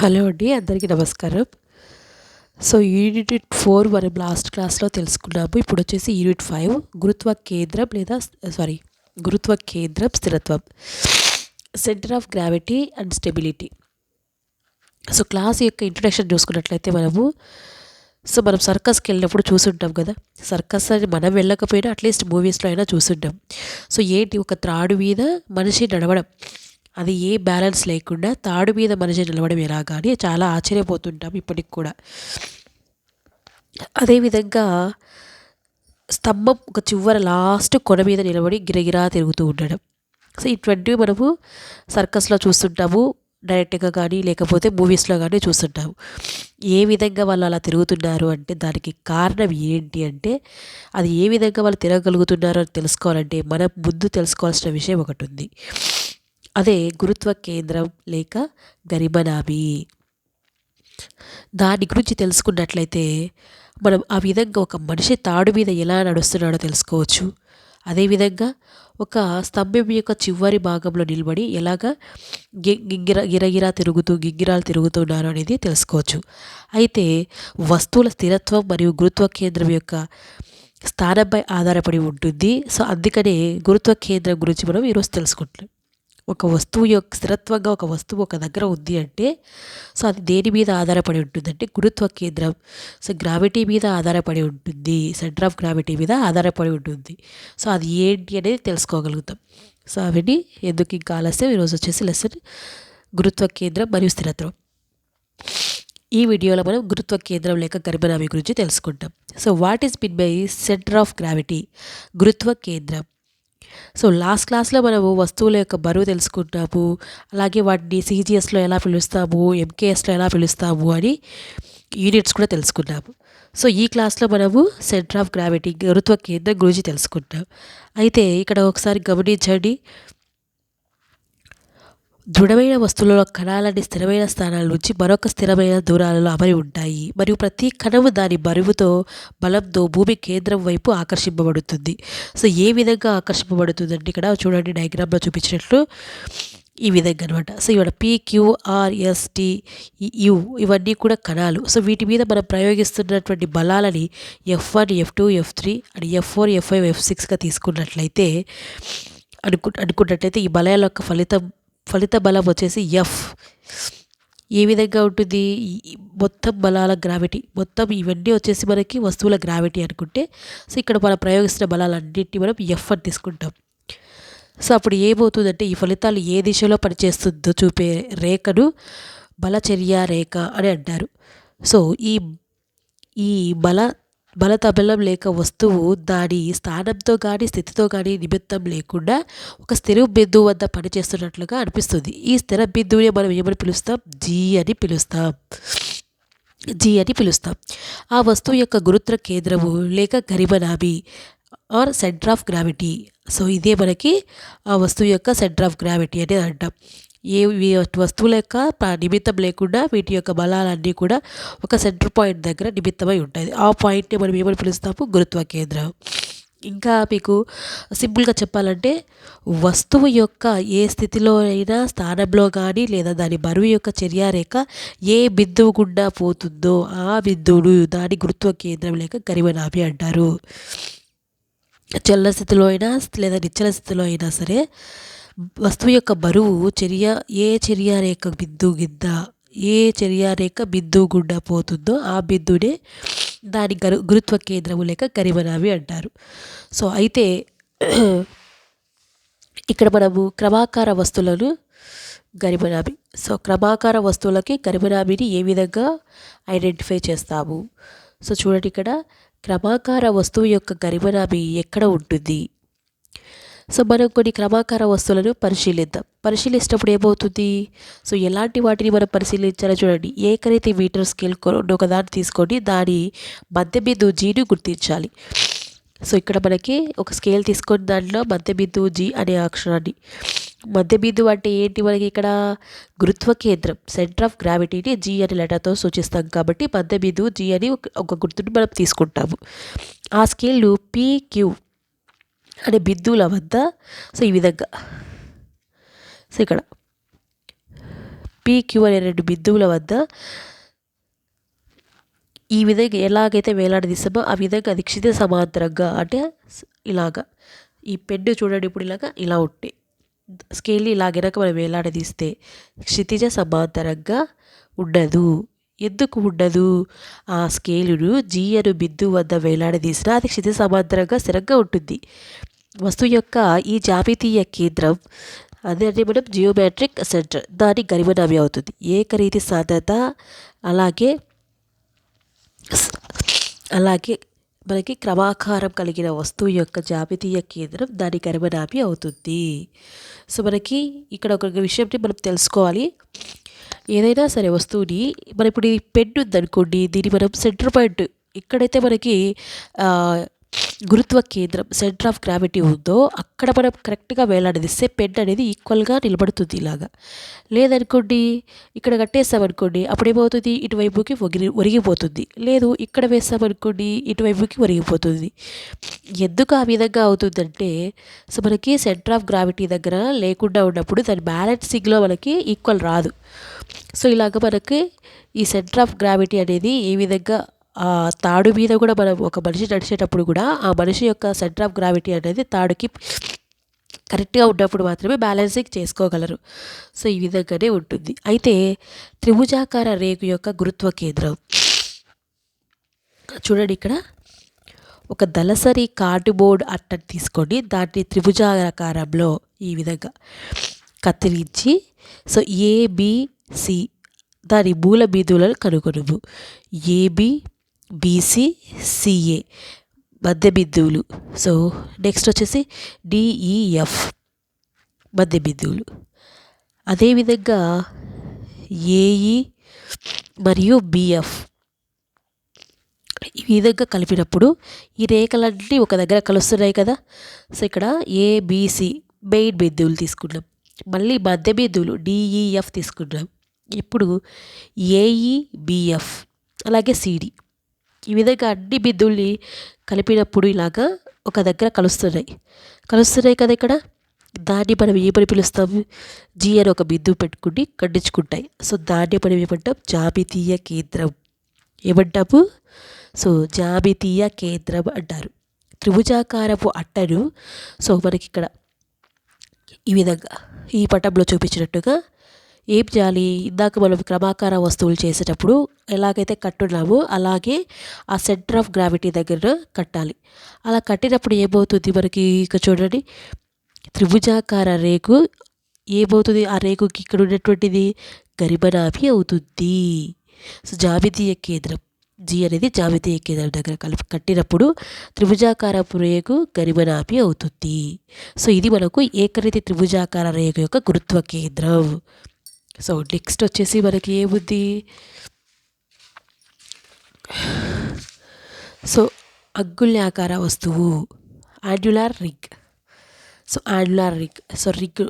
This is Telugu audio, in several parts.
హలో అండి అందరికీ నమస్కారం. సో యూనిట్ ఫోర్ మనం లాస్ట్ క్లాస్లో తెలుసుకున్నాము. ఇప్పుడు వచ్చేసి యూనిట్ ఫైవ్ గురుత్వ కేంద్రం లేదా సారీ గురుత్వ కేంద్రం స్థిరత్వం. Centre of gravity and stability so class యొక్క ఇంట్రడక్షన్ చూసుకున్నట్లయితే మనము సో మనం సర్కస్కి వెళ్ళినప్పుడు చూసుంటాం కదా. సర్కస్ అని మనం వెళ్ళకపోయినా అట్లీస్ట్ మూవీస్లో అయినా చూసుంటాం. సో ఏంటి ఒక త్రాడు మీద మనిషి నడవడం? అది ఏ బ్యాలెన్స్ లేకుండా తాడు మీద మనిషి నిలవడం ఎలా కానీ చాలా ఆశ్చర్యపోతుంటాం ఇప్పటికి కూడా. అదేవిధంగా స్తంభం ఒక చివర లాస్ట్ కొన మీద నిలబడి గిరగిరా తిరుగుతూ ఉండడం. సో ఇటువంటివి మనము సర్కస్లో చూస్తుంటాము డైరెక్ట్గా కానీ లేకపోతే మూవీస్లో కానీ చూస్తుంటాము. ఏ విధంగా వాళ్ళు అలా తిరుగుతున్నారు అంటే దానికి కారణం ఏంటి అంటే అది ఏ విధంగా వాళ్ళు తిరగలుగుతున్నారో అని తెలుసుకోవాలంటే మనం ముందు తెలుసుకోవాల్సిన విషయం ఒకటి ఉంది. అదే గురుత్వ కేంద్రం లేక గరిమనాభి దాని గురించి తెలుసుకున్నట్లయితే మనం ఆ విధంగా ఒక మనిషి తాడు మీద ఎలా నడుస్తున్నాడో తెలుసుకోవచ్చు. అదేవిధంగా ఒక స్తంభం యొక్క చివరి భాగంలో నిలబడి ఎలాగా గింగిర గిరగిరా తిరుగుతూ గింగిరాలు తిరుగుతున్నారు అనేది తెలుసుకోవచ్చు. అయితే వస్తువుల స్థిరత్వం మరియు గురుత్వ కేంద్రం యొక్క స్థానంపై ఆధారపడి ఉంటుంది. సో అందుకనే గురుత్వ కేంద్రం గురించి మనం ఈరోజు తెలుసుకుంటున్నాం. ఒక వస్తువు యొక్క స్థిరత్వంగా ఒక వస్తువు ఒక దగ్గర ఉంది అంటే సో అది దేని మీద ఆధారపడి ఉంటుంది అంటే గురుత్వ కేంద్రం. సో గ్రావిటీ మీద ఆధారపడి ఉంటుంది. సెంటర్ ఆఫ్ గ్రావిటీ మీద ఆధారపడి ఉంటుంది. సో అది ఏంటి అనేది తెలుసుకోగలుగుతాం. సో అవన్నీ ఎందుకు ఇంకా ఆలస్యం? ఈరోజు వచ్చేసి లెసన్ గురుత్వ కేంద్రం మరియు స్థిరత్వం. ఈ వీడియోలో మనం గురుత్వ కేంద్రం లేక గర్భనాభి గురించి తెలుసుకుంటాం. So what is been by centre of gravity గురుత్వ కేంద్రం. సో లాస్ట్ క్లాస్లో మనము వస్తువుల యొక్క బరువు తెలుసుకుంటాము అలాగే వాటిని సీజీఎస్లో ఎలా పిలుస్తాము ఎంకేఎస్లో ఎలా పిలుస్తాము అని యూనిట్స్ కూడా తెలుసుకున్నాము. సో ఈ క్లాస్లో మనము సెంటర్ ఆఫ్ గ్రావిటీ గురుత్వ కేంద్రం గురించి తెలుసుకుంటాం. అయితే ఇక్కడ ఒకసారి గమనించండి. దృఢమైన వస్తువులలో కణాలని స్థిరమైన స్థానాల నుంచి మరొక స్థిరమైన దూరాలలో అమరి ఉంటాయి. మరియు ప్రతి కణము దాని బరువుతో బలంతో భూమి కేంద్రం వైపు ఆకర్షింపబడుతుంది. సో ఏ విధంగా ఆకర్షింపబడుతుంది ఇక్కడ చూడండి డయాగ్రామ్లో చూపించినట్లు ఈ విధంగా అనమాట సో ఇవాళ పీక్యూఆర్ఎస్టి యు ఇవన్నీ కూడా కణాలు. సో వీటి మీద మనం ప్రయోగిస్తున్నటువంటి బలాలని F one F two F three and F four F five F సిక్స్గా తీసుకున్నట్లయితే అనుకు అనుకున్నట్లయితే ఈ బలాల యొక్క ఫలితం ఫలిత బలం వచ్చేసి ఎఫ్ ఏ విధంగా ఉంటుంది? మొత్తం బలాల గ్రావిటీ మొత్తం ఇవన్నీ వచ్చేసి మనకి వస్తువుల గ్రావిటీ అనుకుంటే సో ఇక్కడ మనం ప్రయోగిస్తున్న బలాలన్నింటినీ మనం ఎఫ్ అని తీసుకుంటాం. సో అప్పుడు ఏమవుతుందంటే ఈ ఫలితాలు ఏ దిశలో పనిచేస్తుందో చూపే రేఖను బలచర్య రేఖ అని అంటారు. సో ఈ ఈ బల బలతబలం లేక వస్తువు దాని స్థానంతో కానీ స్థితితో కానీ నిమిత్తం లేకుండా ఒక స్థిర బిందువు వద్ద పనిచేస్తున్నట్లుగా అనిపిస్తుంది. ఈ స్థిర బిందువుని మనం ఏమని పిలుస్తాం? జీ అని పిలుస్తాం. జీ అని పిలుస్తాం. ఆ వస్తువు యొక్క గురుత్వ కేంద్రము లేక గరిమనాభి or centre of gravity. So ఇదే మనకి ఆ వస్తువు యొక్క సెంటర్ ఆఫ్ గ్రావిటీ అనేది అంటాం. ఏ వస్తువుల యొక్క నిమిత్తం లేకుండా వీటి యొక్క బలాలన్నీ కూడా ఒక సెంటర్ పాయింట్ దగ్గర నిమిత్తమై ఉంటుంది ఆ పాయింట్ని మనం ఏమని పిలుస్తాము? గురుత్వ కేంద్రం. ఇంకా మీకు సింపుల్గా చెప్పాలంటే వస్తువు యొక్క ఏ స్థితిలో అయినా స్థానంలో కానీ లేదా దాని బరువు యొక్క చర్యారేఖ ఏ బిందువు గుండా పోతుందో ఆ బిందువును దాని గురుత్వ కేంద్రం లేక గరిమనాభి అంటారు. చల్ల స్థితిలో అయినా లేదా నిచ్చల స్థితిలో అయినా సరే వస్తువు యొక్క బరువు చర్య ఏ చర్య రేఖ బిద్దు గిద్ద ఏ చర్య రేఖ బిందువు గుండా పోతుందో ఆ బిద్దుడే దాని గరు గురుత్వ కేంద్రము లేక గరిమనాభి అంటారు. సో అయితే ఇక్కడ మనము క్రమాకార వస్తువులను గరిమనాభి సో క్రమాకార వస్తువులకి గరిమనాభిని ఏ విధంగా ఐడెంటిఫై చేస్తాము? సో చూడండి ఇక్కడ క్రమాకార వస్తువు యొక్క గరిమనాభి ఎక్కడ ఉంటుంది? సో మనం కొన్ని క్రమాకార వస్తువులను పరిశీలిద్దాం. పరిశీలించినప్పుడు ఏమవుతుంది? సో ఎలాంటి వాటిని మనం పరిశీలించాలో చూడండి. ఏకరీతి మీటర్ స్కేల్ ఒకదాన్ని తీసుకొని దాని మధ్య బిందు జీని గుర్తించాలి. సో ఇక్కడ మనకి ఒక స్కేల్ తీసుకొని దాంట్లో మధ్య బిందు జీ అనే అక్షరాన్ని. మధ్య బిందువు అంటే ఏంటి? మనకి ఇక్కడ గురుత్వ కేంద్రం సెంటర్ ఆఫ్ గ్రావిటీని జీ అనే లెటర్తో సూచిస్తాం కాబట్టి మధ్య బిందువు జీ అని ఒక గుర్తుని మనం తీసుకుంటాము. ఆ స్కేల్ను పీక్యూ అనే బిందువుల వద్ద. సో ఈ విధంగా. సో ఇక్కడ. పీక్యూ అనే రెండు బిందువుల వద్ద. ఈ విధంగా ఎలాగైతే వేలాడదీస్తామో ఆ విధంగా అది క్షితిజ సమాంతరంగా అంటే ఇలాగా. ఈ పెన్ను చూడండి ఇప్పుడు ఇలాగా ఇలా ఉంటాయి స్కేల్ని ఇలా గనక మనం వేలాడదీస్తే క్షితిజ సమాంతరంగా ఉండదు. ఎందుకు ఉండదు? ఆ స్కేలును జీ బిందు వద్ద వేలాడదీసినా అది క్షితి సమాంతరంగా స్థిరంగా ఉంటుంది. వస్తువు యొక్క ఈ జామితీయ కేంద్రం అదే మనం జియోమెట్రిక్ సెంటర్ దాని గరిమనామి అవుతుంది. ఏకరీతి సాంద్రత అలాగే అలాగే మనకి క్రమాకారం కలిగిన వస్తువు యొక్క జాబితీయ కేంద్రం దాని గరిమనామి అవుతుంది. సో మనకి ఇక్కడ ఒక విషయంని మనం తెలుసుకోవాలి. ఏదైనా సరే వస్తువుని మరి ఇప్పుడు ఈ పెన్ ఉందనుకోండి దీన్ని మనం సెంటర్ పాయింట్ ఇక్కడైతే మనకి గురుత్వ కేంద్రం సెంటర్ ఆఫ్ గ్రావిటీ ఉందో అక్కడ మనం కరెక్ట్గా వేలాడదీస్తే పెన్ అనేది ఈక్వల్గా నిలబడుతుంది ఇలాగా. లేదనుకోండి ఇక్కడ కట్టేస్తామనుకోండి అప్పుడేమవుతుంది? ఇటువైపుకి ఒగిరి ఒరిగిపోతుంది. లేదు ఇక్కడ వేసామనుకోండి ఇటువైపుకి ఒరిగిపోతుంది. ఎందుకు ఆ విధంగా అవుతుందంటే సో మనకి సెంటర్ ఆఫ్ గ్రావిటీ దగ్గర లేకుండా ఉన్నప్పుడు దాని బ్యాలెన్సింగ్లో మనకి ఈక్వల్ రాదు. సో ఇలాగ మనకి ఈ సెంటర్ ఆఫ్ గ్రావిటీ అనేది ఏ విధంగా తాడు మీద కూడా మనం ఒక మనిషి నడిచేటప్పుడు కూడా ఆ మనిషి యొక్క సెంటర్ ఆఫ్ గ్రావిటీ అనేది తాడుకి కరెక్ట్గా ఉన్నప్పుడు మాత్రమే బ్యాలెన్సింగ్ చేసుకోగలరు. సో ఈ విధంగానే ఉంటుంది. అయితే త్రిభుజాకార రేగు యొక్క గురుత్వ కేంద్రం. చూడండి ఇక్కడ. ఒక దళసరి కార్డుబోర్డ్ అట్టను తీసుకొని దాన్ని త్రిభుజాకారంలో ఈ విధంగా కత్తిరించి సో ఏబిసి దాని మూల బిందువులను కనుగొనుము. ఏబి బీసీ సిఏ మధ్య బిందువులు సో నెక్స్ట్ వచ్చేసి డిఈఎఫ్ మధ్య బిందువులు అదేవిధంగా ఏఈ మరియు బిఎఫ్ ఈ విధంగా కలిపినప్పుడు ఈ రేఖలన్నీ ఒక దగ్గర కలుస్తున్నాయి కదా. సో ఇక్కడ ఏబిసి మెయిన్ బిందువులు తీసుకున్నాం. మళ్ళీ మధ్య బిందువులు డిఈఎఫ్ తీసుకున్నాం. ఇప్పుడు ఏఈ బిఎఫ్ అలాగే సిడి ఈ విధంగా అన్ని బిందువుల్ని కలిపినప్పుడు ఇలాగా ఒక దగ్గర కలుస్తున్నాయి. కలుస్తున్నాయి కదా ఇక్కడ? దాన్ని మనం ఏమని పిలుస్తాము జీ అని ఒక బిందువు పెట్టుకుని ఖండించుకుంటాయి. సో దాన్ని మనం ఏమంటాం? జాబితీయ కేంద్రం. ఏమంటాము? సో జాబితీయ కేంద్రం అంటారు. త్రిభుజాకారపు అట్టను. సో మనకి ఇక్కడ ఈ విధంగా ఈ పటంలో చూపించినట్టుగా ఏం చేయాలి ఇందాక మనం క్రమాకార వస్తువులు చేసేటప్పుడు ఎలాగైతే కట్టున్నామో అలాగే ఆ సెంటర్ ఆఫ్ గ్రావిటీ దగ్గర కట్టాలి. అలా కట్టినప్పుడు ఏమవుతుంది మనకి ఇక చూడండి. త్రిభుజాకార రేకు ఏమవుతుంది? ఆ రేకుకి ఇక్కడ ఉన్నటువంటిది గరిమనాభి అవుతుంది. సో జామితీయ కేంద్రం జీ అనేది జాబితీయ కేంద్రం దగ్గర కలిపి కట్టినప్పుడు త్రిభుజాకారపు రేకు గరిమనాభి అవుతుంది. సో ఇది మనకు ఏకరీతి త్రిభుజాకార రేఖ యొక్క గురుత్వ కేంద్రం. సో నెక్స్ట్ వచ్చేసి మనకి ఏముంది సో అగ్గుల్యాకార వస్తువు. యాడ్యులార్ రిగ్ సో యాడ్యులార్ రిగ్ సో రిగ్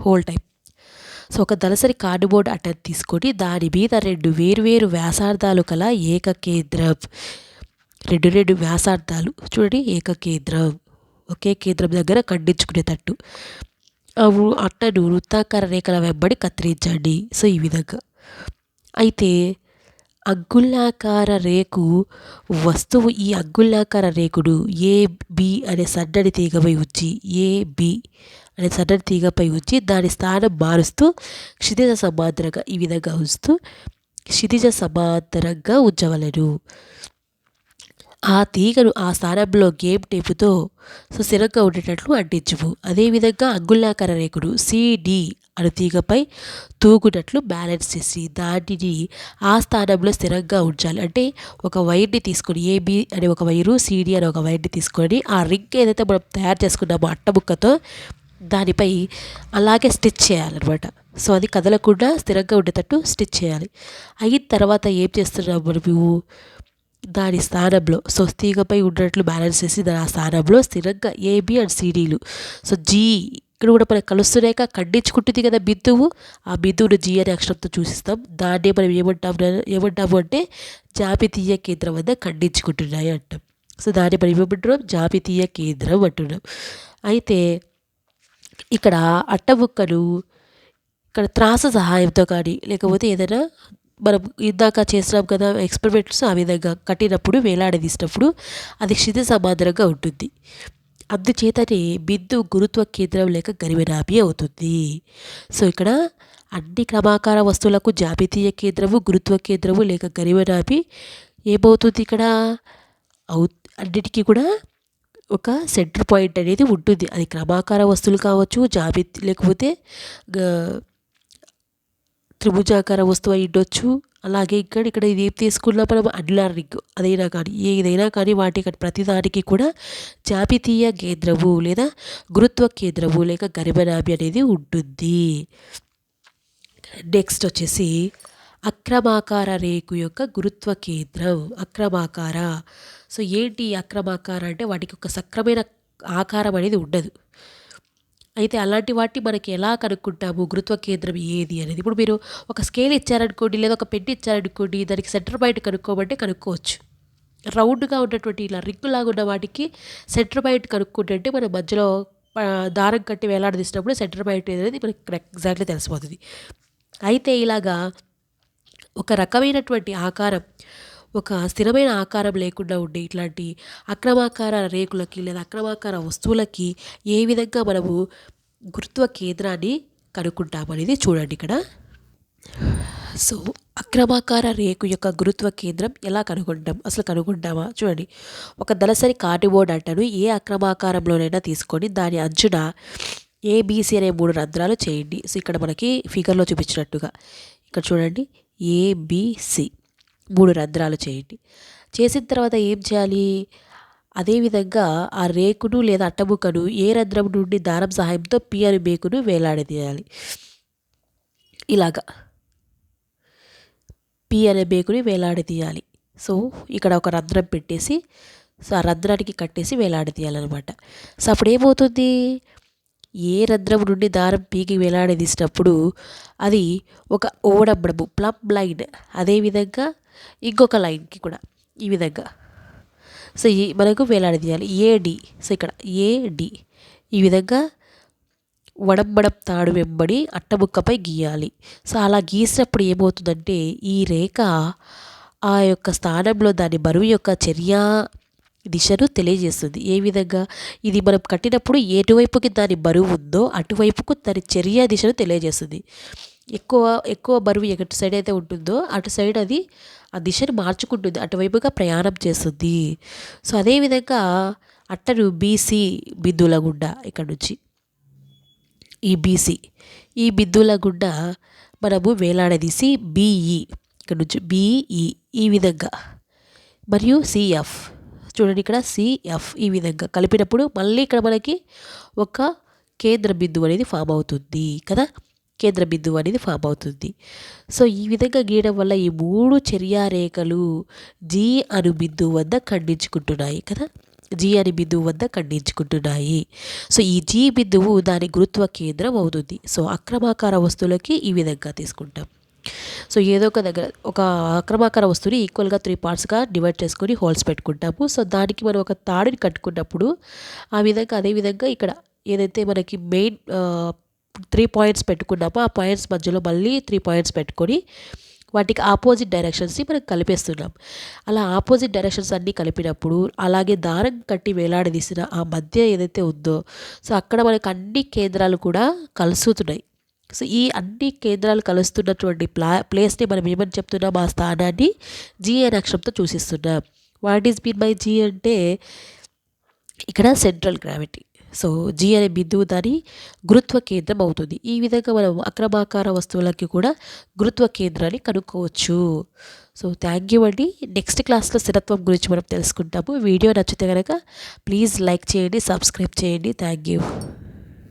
హోల్ టైప్ సో ఒక దళసరి కార్డుబోర్డ్ అట్ట తీసుకొని దాని మీద రెండు వేరువేరు వ్యాసార్థాలు కల ఏకకేంద్రం. రెండు రెండు వ్యాసార్థాలు. చూడండి ఏకకేంద్రం. ఒకే కేంద్రం దగ్గర ఖండించుకునేటట్టు. ఆ అట్టను వృత్తాకార రేఖల వెంబడి కత్తిరించండి. సో ఈ విధంగా. అయితే అంగుళాకార రేకు వస్తువు ఈ అంగుళాకార రేకుడు ఏ బి అనే సన్నని తీగపై ఉంచి ఏ బి అనే సన్నని తీగపై ఉంచి దాని స్థానం మారుస్తూ క్షితిజ సమాంతరంగా ఈ విధంగా ఉంచుతూ క్షితిజ సమాంతరంగా ఉంచవలెను. ఆ తీగను ఆ స్థానంలో గేమ్ టేపుతో సో స్థిరంగా ఉండేటట్లు అంటించుము. అదేవిధంగా అంగుళాకార రేకుడు సిడి అను తీగపై తూగునట్లు బ్యాలెన్స్ చేసి దానిని ఆ స్థానంలో స్థిరంగా ఉంచాలి. అంటే ఒక వైర్ని తీసుకొని ఏబి అనే ఒక వైరు సిడి అనే ఒక వైర్ని తీసుకొని ఆ రింగ్ ఏదైతే మనం తయారు చేసుకున్నామో అట్టముక్కతో దానిపై అలాగే స్టిచ్ చేయాలన్నమాట. సో అది కదలకుండా స్థిరంగా ఉండేటట్టు స్టిచ్ చేయాలి. అయిన తర్వాత ఏం చేస్తున్నాం మనము? దాని స్థానంలో సో తీగపై ఉన్నట్లు బ్యాలెన్స్ చేసి దాని ఆ స్థానంలో స్థిరంగా ఏబి అండ్ సిడీలు సో జీ ఇక్కడ కూడా మనకు కలుస్తున్నాక ఖండించుకుంటుంది కదా బిందువు. ఆ బిందువును జీ అనే అక్షరంతో చూసిస్తాం. దాన్నే మనం ఏమంటాం ఏమంటాము అంటే జాపితీయ కేంద్రం వద్ద ఖండించుకుంటున్నాయి అంటాం. సో దాన్ని మనం ఏమంటున్నాం? జాపితీయ కేంద్రం అంటున్నాం. అయితే ఇక్కడ అట్టముక్కను ఇక్కడ త్రాస సహాయంతో కానీ లేకపోతే ఏదైనా మనం ఇందాక చేసినాం కదా ఎక్స్పెరిమెంట్స్ ఆ విధంగా కట్టినప్పుడు వేలాడదీసినప్పుడు అది క్షితి సమాంతరంగా ఉంటుంది. అందుచేతనే బిందు గురుత్వ కేంద్రం లేక గరిమనాభి అవుతుంది. సో ఇక్కడ అన్ని క్రమాకార వస్తువులకు జాబితీయ కేంద్రము గురుత్వ కేంద్రము లేక గరిమనాభి ఏమవుతుంది ఇక్కడ? అవు అన్నిటికీ కూడా ఒక సెంటర్ పాయింట్ అనేది ఉంటుంది. అది క్రమాకార వస్తువులు కావచ్చు జాబితీ లేకపోతే త్రిభుజాకార వస్తువు అయి అలాగే ఇక్కడ ఇక్కడ ఇది ఏం తీసుకున్నా మనం అడ్లార్ రింగ్. అదైనా కానీ ఏదైనా కానీ వాటి ప్రతిదానికి కూడా జాపితీయ కేంద్రము లేదా గురుత్వ కేంద్రము లేక గరిమనాభి అనేది ఉంటుంది నెక్స్ట్ వచ్చేసి అక్రమాకార రేకు యొక్క గురుత్వ కేంద్రం అక్రమాకార. సో ఏంటి అక్రమాకార అంటే వాటికి ఒక సక్రమైన ఆకారం అనేది ఉండదు. అయితే అలాంటి వాటిని మనకి ఎలా కనుక్కుంటాము? గురుత్వ కేంద్రం ఏది అనేది? ఇప్పుడు మీరు ఒక స్కేల్ ఇచ్చారనుకోండి లేదా ఒక పెట్టి ఇచ్చారనుకోండి దానికి సెంటర్ పాయింట్ కనుక్కోమంటే కనుక్కోవచ్చు. రౌండ్గా ఉన్నటువంటి ఇలా రింగ్ లాగా ఉన్న వాటికి సెంటర్ పాయింట్ కనుక్కుంటే మన మధ్యలో దారం కట్టి వేలాడదీసినప్పుడు సెంటర్ పాయింట్ అనేది మనకి ఎగ్జాక్ట్లీ తెలిసిపోతుంది. అయితే ఇలాగా ఒక రకమైనటువంటి ఆకారం ఒక స్థిరమైన ఆకారం లేకుండా ఉండే ఇట్లాంటి అక్రమాకార రేకులకి లేదా అక్రమాకార వస్తువులకి ఏ విధంగా మనము గురుత్వ కేంద్రాన్ని కనుక్కుంటామనేది చూడండి ఇక్కడ. సో అక్రమాకార రేకు యొక్క గురుత్వ కేంద్రం ఎలా కనుగొంటాం? అసలు కనుగొంటామా? చూడండి. ఒక దళసరి కార్డుబోర్డ్ అంటను ఏ అక్రమాకారంలోనైనా తీసుకొని దాని అంచున ఏబీసీ అనే మూడు రంధ్రాలు చేయండి. సో ఇక్కడ మనకి ఫిగర్లో చూపించినట్టుగా. ఇక్కడ చూడండి. ఏబిసి మూడు రంధ్రాలు చేయండి. చేసిన తర్వాత ఏం చేయాలి? అదేవిధంగా ఆ రేకును లేదా అట్టముక్కను ఏ రంధ్రం నుండి దారం సహాయంతో పి మేకును వేలాడదీయాలి. ఇలాగా పి అనే బేకుని వేలాడదీయాలి. సో ఇక్కడ ఒక రంధ్రం పెట్టేసి సో ఆ రంధ్రానికి కట్టేసి వేలాడదీయాలన్నమాట. సో అప్పుడు ఏమవుతుంది ఏ రంధ్రం నుండి దారం పీకి వేలాడదీసినప్పుడు అది ఒక ఓడబ్బడము ప్లమ్ లైన్. అదేవిధంగా ఇంకొక లైన్కి కూడా ఈ విధంగా. సో ఈ మనకు వేలాడదీయాలి ఏడి సో ఇక్కడ ఏడి ఈ విధంగా వడంబడం తాడు వెంబడి అట్టముక్కపై గీయాలి. సో అలా గీసినప్పుడు ఏమవుతుందంటే ఈ రేఖ ఆ యొక్క స్థానంలో దాని బరువు యొక్క చర్య దిశను తెలియజేస్తుంది. ఏ విధంగా? ఇది మనం కట్టినప్పుడు ఎటువైపుకి దాని బరువు ఉందో అటువైపుకు దాని చర్య దిశను తెలియజేస్తుంది. ఎక్కువ ఎక్కువ బరువు ఎటు సైడ్ అయితే ఉంటుందో అటు సైడ్ అది ఆ దిశను మార్చుకుంటుంది అటువైపుగా ప్రయాణం చేస్తుంది. సో అదేవిధంగా అట్టను బీసీ బిందుల గుండా ఇక్కడ నుంచి. ఈ బీసీ ఈ బిందుల గుండా మనము వేలాడదీసి బీఈ ఇక్కడ నుంచి బీఈ ఈ విధంగా. మరియు సిఎఫ్ చూడండి ఇక్కడ సిఎఫ్ ఈ విధంగా కలిపినప్పుడు మళ్ళీ ఇక్కడ మనకి ఒక కేంద్ర బిందువు అనేది ఫామ్ అవుతుంది కదా? కేంద్ర బిందువు అనేది ఫామ్ అవుతుంది. సో ఈ విధంగా గీయడం వల్ల ఈ మూడు చర్యారేఖలు జీ అను బిందువు వద్ద ఖండించుకుంటున్నాయి కదా? జీ అని బిందువు వద్ద ఖండించుకుంటున్నాయి. సో ఈ జీ బిందువు దాని గురుత్వ కేంద్రం అవుతుంది. సో అక్రమాకార వస్తువులకి ఈ విధంగా తీసుకుంటాం. సో ఏదో ఒక దగ్గర ఒక అక్రమాకార వస్తువుని ఈక్వల్గా త్రీ పార్ట్స్గా డివైడ్ చేసుకొని హోల్స్ పెట్టుకుంటాము. సో దానికి మనం ఒక తాడిని కట్టుకున్నప్పుడు ఆ విధంగా అదేవిధంగా ఇక్కడ ఏదైతే మనకి మెయిన్ త్రీ పాయింట్స్ పెట్టుకున్నామో. ఆ పాయింట్స్ మధ్యలో మళ్ళీ త్రీ పాయింట్స్ పెట్టుకొని వాటికి ఆపోజిట్ డైరెక్షన్స్ని మనం కలిపేస్తున్నాం. అలా ఆపోజిట్ డైరెక్షన్స్ అన్నీ కలిపినప్పుడు అలాగే దారం కట్టి వేలాడదీసిన ఆ మధ్య ఏదైతే ఉందో సో అక్కడ మనకు అన్ని కేంద్రాలు కూడా కలుస్తున్నాయి. సో ఈ అన్ని కేంద్రాలు కలుస్తున్నటువంటి ప్లా ప్లేస్ని మనం ఏమని చెప్తున్నాం? ఆ స్థానాన్ని జిఏ అనే అక్షరంతో చూసిస్తున్నాం. What is mean by G అంటే ఇక్కడ సెంట్రల్ గ్రావిటీ సో జీ అనే బిందువు దాని గురుత్వ కేంద్రం అవుతుంది. ఈ విధంగా మనం అక్రమాకార వస్తువులకి కూడా గురుత్వ కేంద్రాన్ని కనుక్కోవచ్చు. సో థ్యాంక్ యూ అండి. నెక్స్ట్ క్లాస్లో స్థిరత్వం గురించి మనం తెలుసుకుంటాము. వీడియో నచ్చితే కనుక ప్లీజ్ లైక్ చేయండి సబ్స్క్రైబ్ చేయండి. Thank you